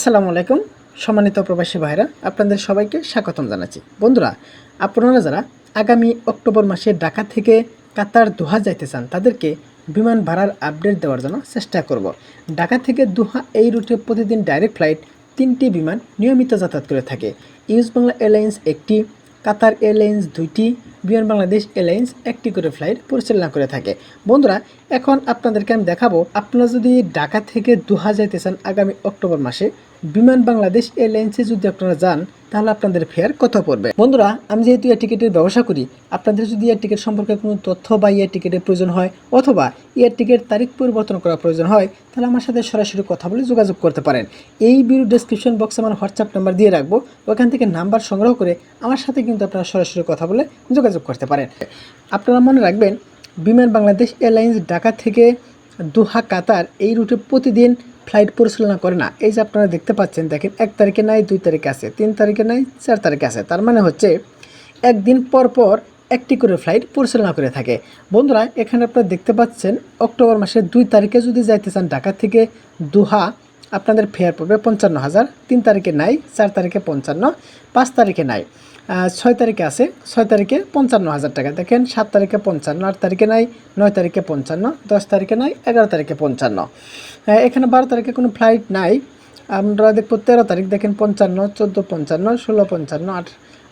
আসসালামু আলাইকুম, সম্মানিত প্রবাসী ভাইরা আপনাদের সবাইকে স্বাগতম জানাচ্ছি। বন্ধুরা, আপনারা যারা আগামী অক্টোবর মাসে ঢাকা থেকে কাতার দোহা যাইতে চান, তাদেরকে বিমান ভাড়ার আপডেট দেওয়ার জন্য চেষ্টা করব। ঢাকা থেকে দোহা এই রুটে প্রতিদিন ডাইরেক্ট ফ্লাইট তিনটি বিমান নিয়মিত যাতায়াত করে থাকে। ইউজ বাংলা এয়ারলাইন্স একটি, কাতার এয়ারলাইন্স দুইটি, বিমান বাংলাদেশ এয়ারলাইন্স একটি করে ফ্লাইট পরিচালনা করে থাকে। বন্ধুরা, এখন আপনাদেরকে আমি দেখাবো, আপনারা যদি ঢাকা থেকে দোহা যাইতে চান আগামী অক্টোবর মাসে বিমান বাংলাদেশ এয়ারলাইন্সে যদি আপনারা যান, তাহলে আপনাদের ফেয়ার কত পড়বে। বন্ধুরা, আমি যেহেতু এয়ার টিকিটের ব্যবসা করি, আপনাদের যদি এয়ার টিকিট সম্পর্কে কোনো তথ্য বা এয়ার টিকিটের প্রয়োজন হয় অথবা এয়ার টিকিট তারিখ পরিবর্তন করার প্রয়োজন হয়, তাহলে আমার সাথে সরাসরি কথা বলে যোগাযোগ করতে পারেন। এই ভিডিও ডেসক্রিপশন বক্সে আমার হোয়াটসঅ্যাপ নাম্বার দিয়ে রাখব, ওখান থেকে নাম্বার সংগ্রহ করে আমার সাথে কিন্তু আপনারা সরাসরি কথা বলে যোগাযোগ করতে পারেন। আপনারা মনে রাখবেন, বিমান বাংলাদেশ এয়ারলাইন্স ঢাকা থেকে দোহা কাতার এই রুটে প্রতিদিন ফ্লাইট পরিচালনা করে না। এই যে আপনারা দেখতে পাচ্ছেন, দেখেন, এক তারিখে নাই, দুই তারিখে আছে, তিন তারিখে নাই, চার তারিখে আছে। তার মানে হচ্ছে একদিন পর পর একটি করে ফ্লাইট পরিচালনা করে থাকে। বন্ধুরা, এখানে আপনারা দেখতে পাচ্ছেন, অক্টোবর মাসের দুই তারিখে যদি যাইতে চান ঢাকা থেকে, দোহা আপনাদের ফেয়ার পড়বে পঞ্চান্ন হাজার, তিন তারিখে নাই, চার তারিখে পঞ্চান্ন, পাঁচ তারিখে নাই। ছয় তারিখে আছে, ছয় তারিখে পঞ্চান্ন হাজার টাকা। দেখেন, সাত তারিখে পঞ্চান্ন, আট তারিখে নাই, নয় তারিখে পঞ্চান্ন, দশ তারিখে নাই, এগারো তারিখে পঞ্চান্ন। এখানে বারো তারিখে কোনো ফ্লাইট নাই। আমরা দেখব তেরো তারিখ, দেখেন পঞ্চান্ন, চোদ্দ পঞ্চান্ন, ষোলো পঞ্চান্ন আট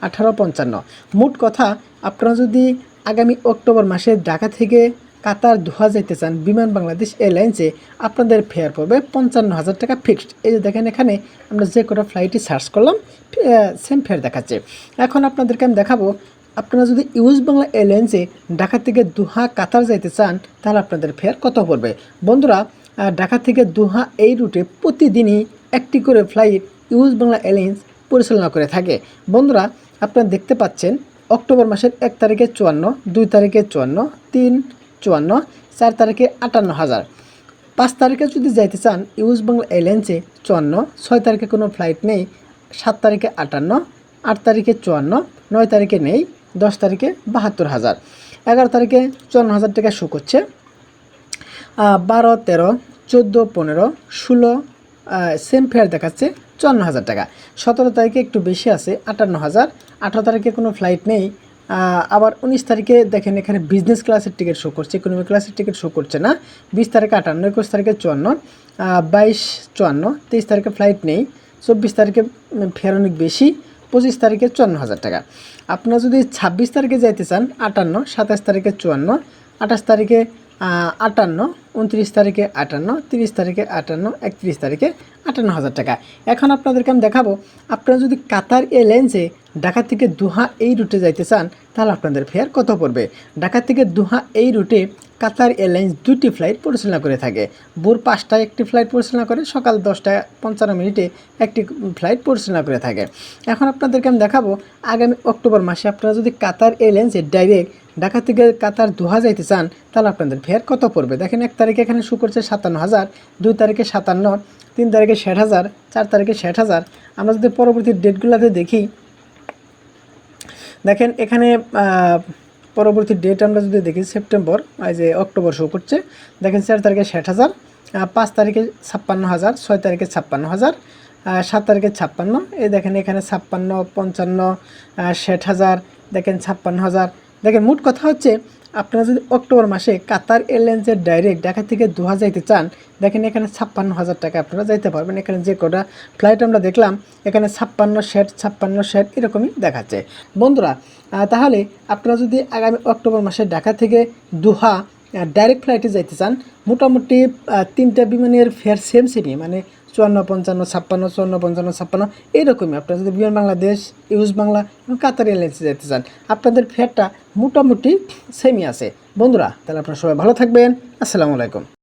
আঠারো পঞ্চান্ন। মোট কথা, আপনারা যদি আগামী অক্টোবর মাসে ঢাকা থেকে কাতার দোহা যেতে চান বিমান বাংলাদেশ এয়ারলাইন্সে আপনাদের ফেয়ার পড়বে পঞ্চান্ন হাজার টাকা ফিক্সড এই যে দেখেন এখানে আমরা যে কটা ফ্লাইটই সার্চ করলাম সেম ফেয়ার দেখাচ্ছে। এখন আপনাদেরকে আমি দেখাবো, আপনারা যদি ইউজ বাংলা এয়ারলাইন্সে ঢাকা থেকে দুহা কাতার যাইতে চান, তাহলে আপনাদের ফেয়ার কত পড়বে? বন্ধুরা ঢাকা থেকে দুহা এই রুটে প্রতিদিনই একটি করে ফ্লাইট ইউজ বাংলা এয়ারলাইন্স পরিচালনা করে থাকে। বন্ধুরা, আপনারা দেখতে পাচ্ছেন, অক্টোবর মাসের এক তারিখে চুয়ান্ন, দুই তারিখে চুয়ান্ন, তিন চুয়ান্ন, চার তারিখে আটান্ন হাজার। পাঁচ তারিখে যদি যাইতে চান ইউজ বাংলা এয়ারলাইন্সে চুয়ান্ন, ছয় তারিখে কোনো ফ্লাইট নেই, সাত তারিখে আটান্ন, আট তারিখে চুয়ান্ন, নয় তারিখে নেই, দশ তারিখে বাহাত্তর হাজার। এগারো তারিখে চুয়ান্ন হাজার টাকা শো করছে। বারো, তেরো, চোদ্দ, পনেরো, ষোলো সেম ফেয়ার দেখাচ্ছে চুয়ান্ন হাজার টাকা। সতেরো তারিখে একটু বেশি আছে, আটান্ন হাজার। আঠারো তারিখে কোনো ফ্লাইট নেই আবার উনিশ তারিখে দেখেন এখানে বিজনেস ক্লাসের টিকিট শো করছে ইকোনমি ক্লাসের টিকিট শো করছে না। বিশ তারিখে আটান্ন, একুশ তারিখে চুয়ান্ন বাইশ চুয়ান্ন, তেইশ তারিখে ফ্লাইট নেই, চব্বিশ তারিখে ফেয়ার অনেক বেশি, পঁচিশ তারিখে চুয়ান্ন হাজার টাকা। আপনারা যদি ছাব্বিশ তারিখে যাইতে চান, আটান্ন, সাতাশ তারিখে চুয়ান্ন, আঠাশ তারিখে আটান্ন, উনত্রিশ তারিখে আটান্ন, তিরিশ তারিখে আটান্ন, একত্রিশ তারিখে আটান্ন হাজার টাকা। এখন আপনাদেরকে আমি দেখাবো, আপনারা যদি কাতার এ লেন্সে ঢাকা থেকে দুহা এই রুটে যাইতে চান, তাহলে আপনাদের ফেয়ার কত পড়বে? ঢাকা থেকে দুহা এই রুটে কাতার এয়ারলাইন্স দুটি ফ্লাইট পরিচালনা করে থাকে। ভোর পাঁচটায় একটি ফ্লাইট পরিচালনা করে, সকাল দশটায় পঞ্চান্ন মিনিটে একটি ফ্লাইট পরিচালনা করে থাকে। এখন আপনাদেরকে আমি দেখাবো, আগামী অক্টোবর মাসে আপনারা যদি কাতার এয়ারলাইন্সে ডাইরেক্ট ঢাকা থেকে কাতার দোহা যাইতে চান, তাহলে আপনাদের ফেয়ার কত পড়বে? দেখেন, এক তারিখে এখানে শু করছে সাতান্ন হাজার, দুই তারিখে সাতান্ন, তিন তারিখে ষাট হাজার, চার তারিখে ষাট হাজার। আমরা যদি পরবর্তী ডেটগুলোতে দেখি, দেখেন এখানে পরবর্তী ডেট আমরা যদি দেখি সেপ্টেম্বর এই যে অক্টোবর শো করছে, দেখেন চার তারিখে ষাট হাজার পাঁচ তারিখে ছাপ্পান্ন হাজার, ছয় তারিখে ছাপ্পান্ন হাজার সাত তারিখে ছাপ্পান্ন, এই দেখেন এখানে ছাপ্পান্ন, পঞ্চান্ন ষাট হাজার, দেখেন ছাপ্পান্ন হাজার। দেখেন মোট কথা হচ্ছে আপনারা যদি অক্টোবর মাসে কাতার এয়ারলাইন্সের ডাইরেক্ট ঢাকা থেকে দোহা যাইতে চান, দেখেন এখানে ছাপ্পান্ন হাজার টাকা আপনারা যাইতে পারবেন। এখানে যে কটা ফ্লাইট আমরা দেখলাম, এখানে ছাপ্পান্ন ষাট ছাপ্পান্ন ষাট এরকমই দেখাচ্ছে। বন্ধুরা তাহলে আপনারা যদি আগামী অক্টোবর মাসে ঢাকা থেকে দোহা ডাইরেক্ট ফ্লাইটে যাইতে চান, মোটামুটি তিনটা বিমানের ফেয়ার সেম সেমই মানে চুয়ান্ন, পঞ্চান্ন, ছাপ্পান্ন, চুয়ান্ন, পঞ্চান্ন, ছাপ্পান্ন, এইরকমই। আপনারা যদি বিমান বাংলাদেশ ইউজ বাংলা এবং কাতার এয়ারলাইন্সে যেতে চান, আপনাদের ফেয়ারটা মোটামুটি সেমই আছে। বন্ধুরা, তাহলে আপনারা সবাই ভালো থাকবেন। আসসালামু আলাইকুম।